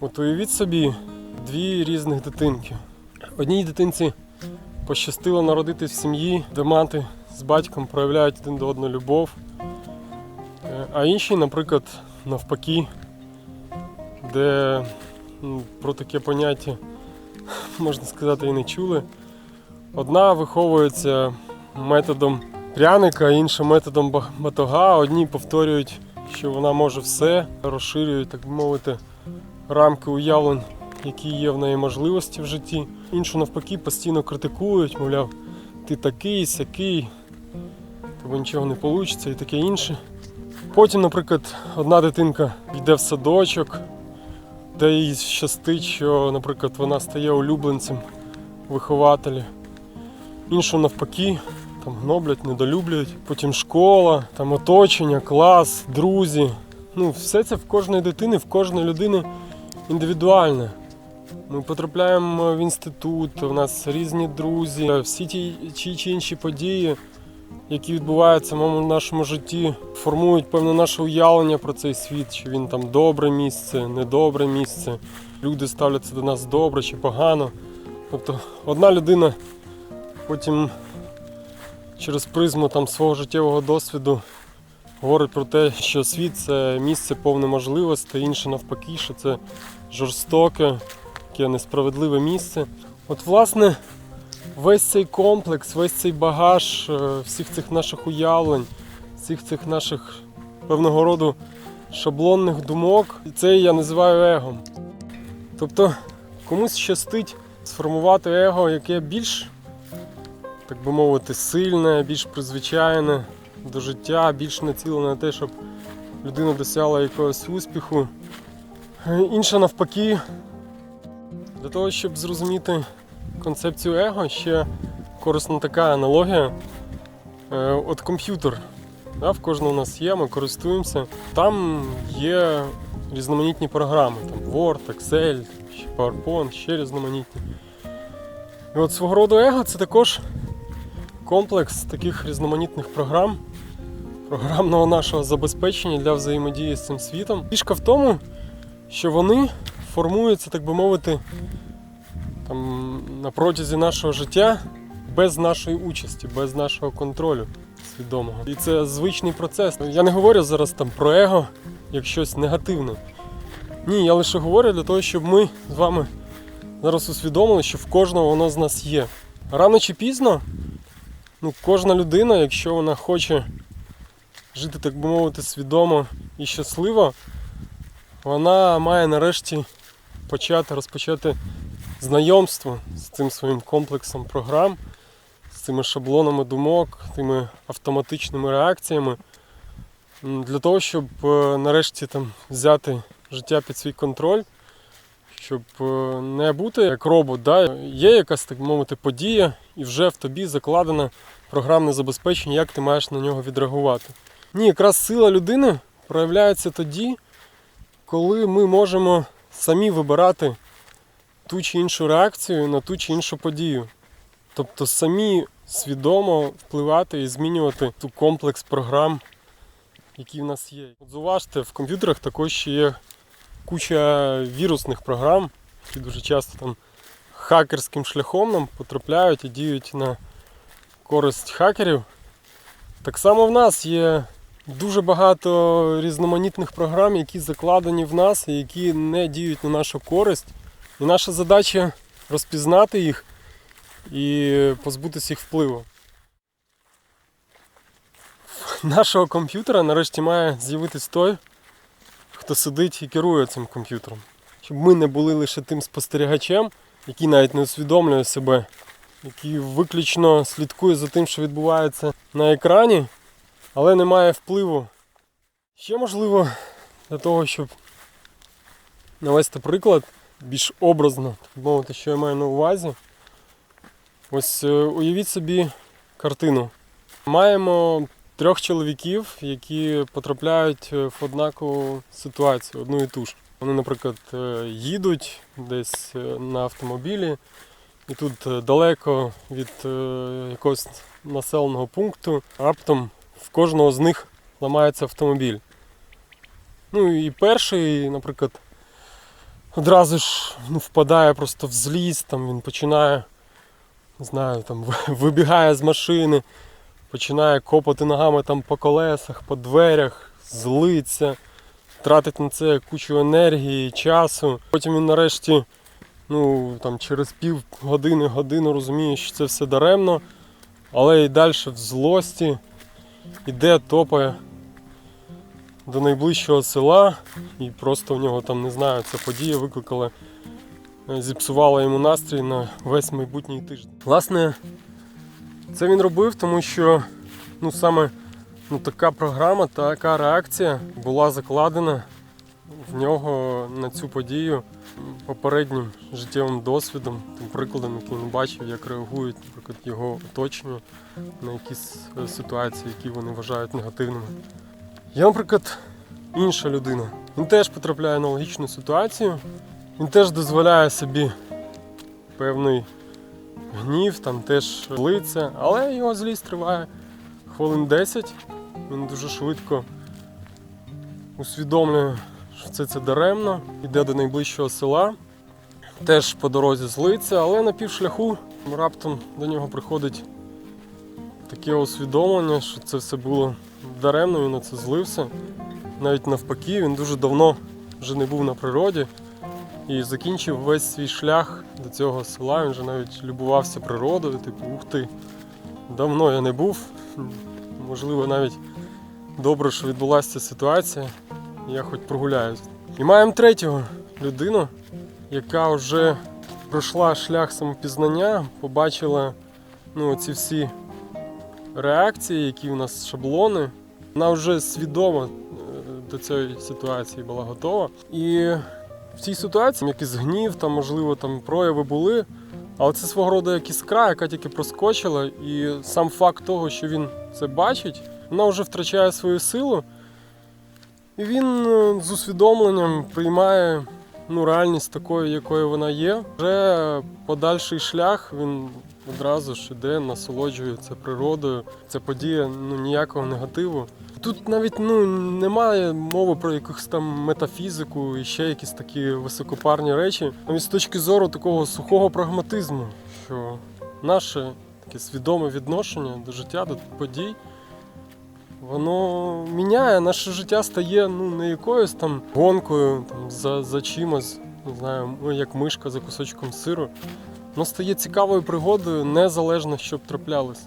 От уявіть собі дві різних дитинки. Одній дитинці пощастило народитись в сім'ї, де мати з батьком проявляють один до одного любов. Е, А іншій, наприклад, навпаки, де про таке поняття, можна сказати, і не чули. Одна виховується методом пряника, інша методом батога. Одні повторюють, що вона може все, розширюють, так би мовити, рамки уявлень, які є в неї можливості в житті. Іншу навпаки постійно критикують, мовляв, ти такий, сякий, тебе нічого не вийде і таке інше. Потім, наприклад, одна дитинка йде в садочок, де їй щастить, що, наприклад, вона стає улюбленцем вихователя. Іншу навпаки, там гноблять, недолюблюють. Потім школа, там оточення, клас, друзі. Ну, все це в кожної дитини, в кожної людини індивідуальне. Ми потрапляємо в інститут, у нас різні друзі, всі ті чи, чи інші події, які відбуваються в нашому житті, формують певне наше уявлення про цей світ, чи він там добре місце, недобре місце. Люди ставляться до нас добре чи погано. Тобто одна людина потім через призму там свого життєвого досвіду говорить про те, що світ це місце повне можливостей, інше навпаки, що це жорстоке, таке несправедливе місце. От, власне, весь цей комплекс, весь цей багаж е, всіх цих наших уявлень, всіх цих наших певного роду шаблонних думок, це я називаю егом. Тобто комусь щастить сформувати его, яке більш, так би мовити, сильне, більш призвичайне до життя, більш націлене на те, щоб людина досягла якогось успіху. Інше навпаки, для того, щоб зрозуміти концепцію его, ще корисна така аналогія. Е, От комп'ютер. В кожного у нас є, ми користуємося. Там є різноманітні програми, там Word, Excel, PowerPoint, ще різноманітні. І от свого роду его це також комплекс таких різноманітних програм, програмного нашого забезпечення для взаємодії з цим світом. Фішка в тому, що вони формуються, так би мовити, там, на протязі нашого життя без нашої участі, без нашого контролю свідомого. І це звичний процес. Я не говорю зараз там про его як щось негативне. Ні, я лише говорю для того, щоб ми з вами зараз усвідомили, що в кожного воно з нас є. Рано чи пізно, ну, кожна людина, якщо вона хоче жити, так би мовити, свідомо і щасливо, вона має нарешті почати розпочати знайомство з цим своїм комплексом програм, з цими шаблонами думок, тими автоматичними реакціями, для того, щоб е, нарешті там взяти життя під свій контроль, щоб е, не бути як робот. Да? Є якась, так мовити, подія, і вже в тобі закладено програмне забезпечення, як ти маєш на нього відреагувати. Ні, якраз сила людини проявляється тоді, коли ми можемо самі вибирати ту чи іншу реакцію на ту чи іншу подію. Тобто самі свідомо впливати і змінювати ту комплекс програм, які в нас є. От Зуважте, в комп'ютерах також ще є куча вірусних програм, які дуже часто там хакерським шляхом нам потрапляють і діють на користь хакерів. Так само в нас є дуже багато різноманітних програм, які закладені в нас і які не діють на нашу користь. І наша задача розпізнати їх і позбутися їх впливу. Нашого комп'ютера нарешті має з'явитись той, хто сидить і керує цим комп'ютером. Щоб ми не були лише тим спостерігачем, який навіть не усвідомлює себе, який виключно слідкує за тим, що відбувається на екрані, але не має впливу. Ще можливо для того, щоб навести приклад більш образно, так мовити, що я маю на увазі. Ось е, уявіть собі картину. Маємо трьох чоловіків, які потрапляють е, в однакову ситуацію, одну і ту ж. Вони, наприклад, е, їдуть десь е, на автомобілі, і тут далеко від якогось населеного пункту раптом в кожного з них ламається автомобіль. Ну і перший, наприклад, одразу ж ну, впадає просто в злість, там він починає, не знаю, там вибігає з машини, починає копати ногами там по колесах, по дверях, злиться, тратить на це кучу енергії, часу. Потім він нарешті, ну там через пів години, годину розуміє, що це все даремно, але і далі в злості іде, топає до найближчого села, і просто в нього там не знаю, ця подія викликала, е, зіпсувала йому настрій на весь майбутній тиждень. Власне, це він робив, тому що ну, саме ну, така програма, така реакція була закладена в нього на цю подію попереднім життєвим досвідом, тим прикладом, який він бачив, як реагують, наприклад, його оточення на якісь е, ситуації, які вони вважають негативними. Я, наприклад, інша людина. Він теж потрапляє в аналогічну ситуацію. Він теж дозволяє собі певний гнів, там теж злиться, але його злість триває хвилин 10. Він дуже швидко усвідомлює, що це, це даремно, йде до найближчого села. Теж по дорозі злиться, але на півшляху раптом до нього приходить таке усвідомлення, що це все було даремно, він на це злився. Навіть навпаки, він дуже давно вже не був на природі і закінчив весь свій шлях до цього села. Він вже навіть любувався природою, типу, ух ти, давно я не був. Можливо, навіть добре, що відбулася ця ситуація. Я хоч прогуляюсь. І маємо третього людину, яка вже пройшла шлях самопізнання, побачила ну, ці всі реакції, які у нас шаблони. Вона вже свідомо е, до цієї ситуації була готова. І в цій ситуації якийсь гнів, там, можливо, там прояви були. Але це свого роду як іскра, яка тільки проскочила, і сам факт того, що він це бачить, вона вже втрачає свою силу. І він е, з усвідомленням приймає ну, реальність такою, якою вона є. Вже подальший шлях він одразу ж іде, насолоджується природою. Ця подія ну, ніякого негативу. Тут навіть ну, немає мови про якусь там метафізику і ще якісь такі високопарні речі. Навіть з точки зору такого сухого прагматизму, що наше таке свідоме відношення до життя, до подій, воно міняє наше життя стає ну, не якоюсь там гонкою там, за, за чимось, не знаю, ну, як мишка за кусочком сиру. Воно стає цікавою пригодою, незалежно що б траплялось.